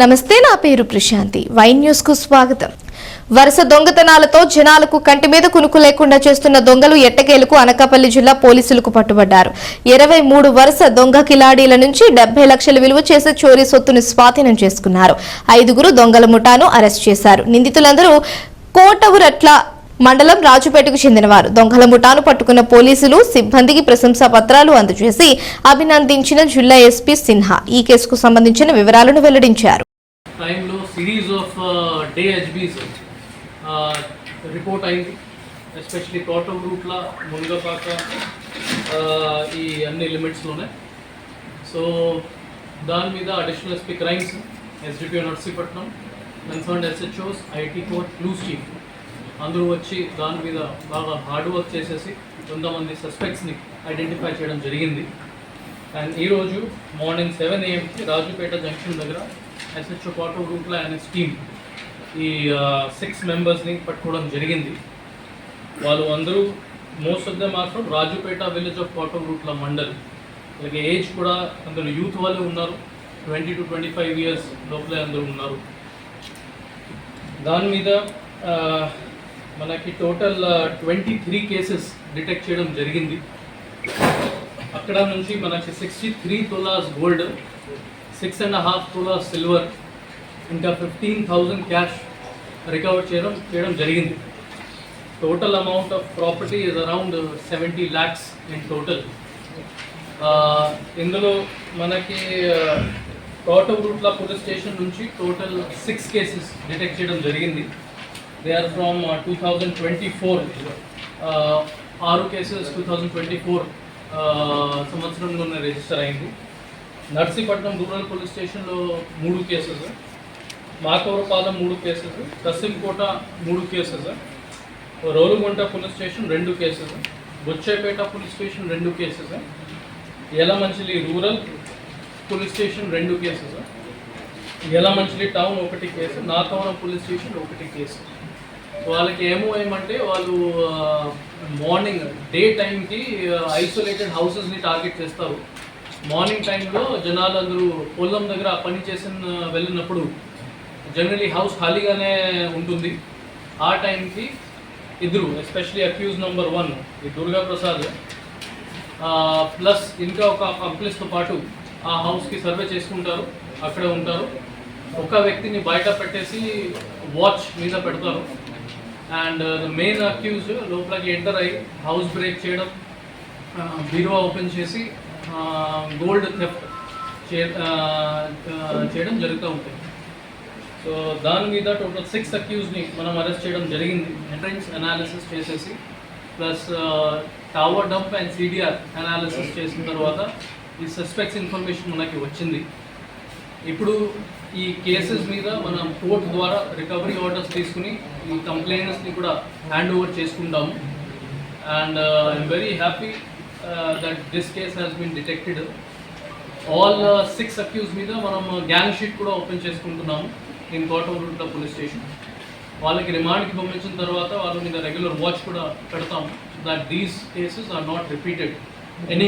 నమస్తే నా పేరు ప్రశాంతి. వై న్యూస్కు స్వాగతం. వరుస దొంగతనాలతో జనాలకు కంటి మీద కునుకు లేకుండా చేస్తున్న దొంగలు ఎట్టకేలకు అనకాపల్లి జిల్లా పోలీసులకు పట్టుబడ్డారు. ఇరవై మూడు వరుస దొంగ కిలాడీల నుంచి డెబ్బై లక్షల విలువ చేసే చోరీ సొత్తును స్వాధీనం చేసుకున్నారు. ఐదుగురు దొంగల ముఠాను అరెస్ట్ చేశారు. నిందితులందరూ కోటవురట్ల మండలం రాజుపేటకు చెందినవారు. దొంగల ముఠాను పట్టుకున్న పోలీసులు సిబ్బందికి ప్రశంసా పత్రాలు అందజేసి అభినందించిన జిల్లా ఎస్పీ సిన్హా. ఈ కేసుకు సంబంధించిన వివరాలను వెల్లడించారు. రిపోర్ట్ అయింది. ఎస్పెషలీ కోటం రూట్ల మునగపాక ఈ అన్ని లిమిట్స్లోనే సో దాని మీద additional SP crimes SDPO Narsipatnam concern SHOs IT court clues chief అందరూ వచ్చి దాని మీద బాగా హార్డ్ వర్క్ చేసేసి కొంతమంది సస్పెక్ట్స్ని ఐడెంటిఫై చేయడం జరిగింది. అండ్ ఈరోజు మార్నింగ్ సెవెన్ ఏఎంకి రాజుపేట జంక్షన్ దగ్గర ఎస్హెచ్ఓ క్వార్టర్ రూట్లో ఆయన స్కీమ్ ఈ సిక్స్ మెంబర్స్ని పట్టుకోవడం జరిగింది. వాళ్ళు అందరూ మోస్ట్ ఆఫ్ ద మాత్రం రాజుపేట విలేజ్ ఆఫ్ క్వార్టర్ రూట్ల మండల్. అలాగే ఏజ్ కూడా అందరూ యూత్ వాళ్ళే ఉన్నారు. Twenty two twenty five years లోపలే అందరూ ఉన్నారు. దాని మీద మనకి total twenty three cases detect చేయడం జరిగింది. అక్కడ నుంచి మనకి sixty three tolas gold six and half tolas silver ఇంకా ఫిఫ్టీన్ థౌజండ్ క్యాష్ రికవర్ చేయడం చేయడం జరిగింది. Total amount of property is around seventy lakhs in total ఇందులో మనకి కోటూరుట్ల రూట్ల పోలీస్ స్టేషన్ నుంచి టోటల్ సిక్స్ కేసెస్ డిటెక్ట్ చేయడం జరిగింది. They are from two thousand twenty four ఆరు cases two thousand twenty four సంవత్సరంలోనే రిజిస్టర్ అయింది. నర్సీపట్నం రూరల్ పోలీస్ స్టేషన్లో మూడు కేసెస్ మాకవరపాలెం మూడు కేసెస్ కసింకోట మూడు కేసెస్ రోలుగుంట పోలీస్ స్టేషన్ రెండు కేసెస్ బొచ్చేపేట పోలీస్ స్టేషన్ రెండు cases Yelamanchili rural police station రెండు కేసెస్ యలమంచిలి టౌన్ ఒకటి కేసు నాతవరం పోలీస్ స్టేషన్ ఒకటి కేసు వాళ్ళకి ఏమో ఏమంటే వాళ్ళు మార్నింగ్ డే టైంకి ఐసోలేటెడ్ హౌసెస్ని టార్గెట్ చేస్తారు. మార్నింగ్ టైంలో జనాలు అందరూ పొలం దగ్గర పని చేసిన వెళ్ళినప్పుడు జనరలీ హౌస్ ఖాళీగానే ఉంటుంది. ఆ టైంకి ఇద్దరు ఎస్పెషలీ అక్యూజ్ నెంబర్ వన్ ఈ దుర్గా ప్రసాద్ ప్లస్ ఇంకా ఒక కంప్లీస్తో పాటు ఆ హౌస్కి సర్వే చేసుకుంటారు అక్కడే ఉంటారు. ఒక వ్యక్తిని బయట పెట్టేసి వాచ్ మీద పెడతారు. అండ్ మెయిన్ అక్యూజ్ లోపలికి ఎంటర్ అయ్యి హౌస్ బ్రేక్ చేయడం బీరువా ఓపెన్ చేసి గోల్డ్ థెఫ్ట్ చేయడం జరుగుతూ ఉంటుంది సో దాని మీద టోటల్ సిక్స్ అక్యూజ్ని మనం అరెస్ట్ చేయడం జరిగింది. ఎంట్రన్స్ అనాలిసిస్ చేసేసి plus tower dump and CDR analysis చేసిన తర్వాత ఈ సస్పెక్ట్స్ ఇన్ఫర్మేషన్ మనకి వచ్చింది. ఇప్పుడు ఈ కేసెస్ మీద మనం కోర్టు ద్వారా రికవరీ ఆర్డర్స్ తీసుకుని ఈ కంప్లైంట్స్ని కూడా హ్యాండ్ ఓవర్ చేసుకుంటాము. And I'm very happy that this case has been detected all six accused మీద మనం గ్యాంగ్ షీట్ కూడా ఓపెన్ చేసుకుంటున్నాము ఇన్ కోటూరుట పోలీస్ స్టేషన్ వాళ్ళకి రిమాండ్కి పంపించిన తర్వాత వాళ్ళ మీద రెగ్యులర్ వాచ్ కూడా పెడతాము that these cases are not repeated any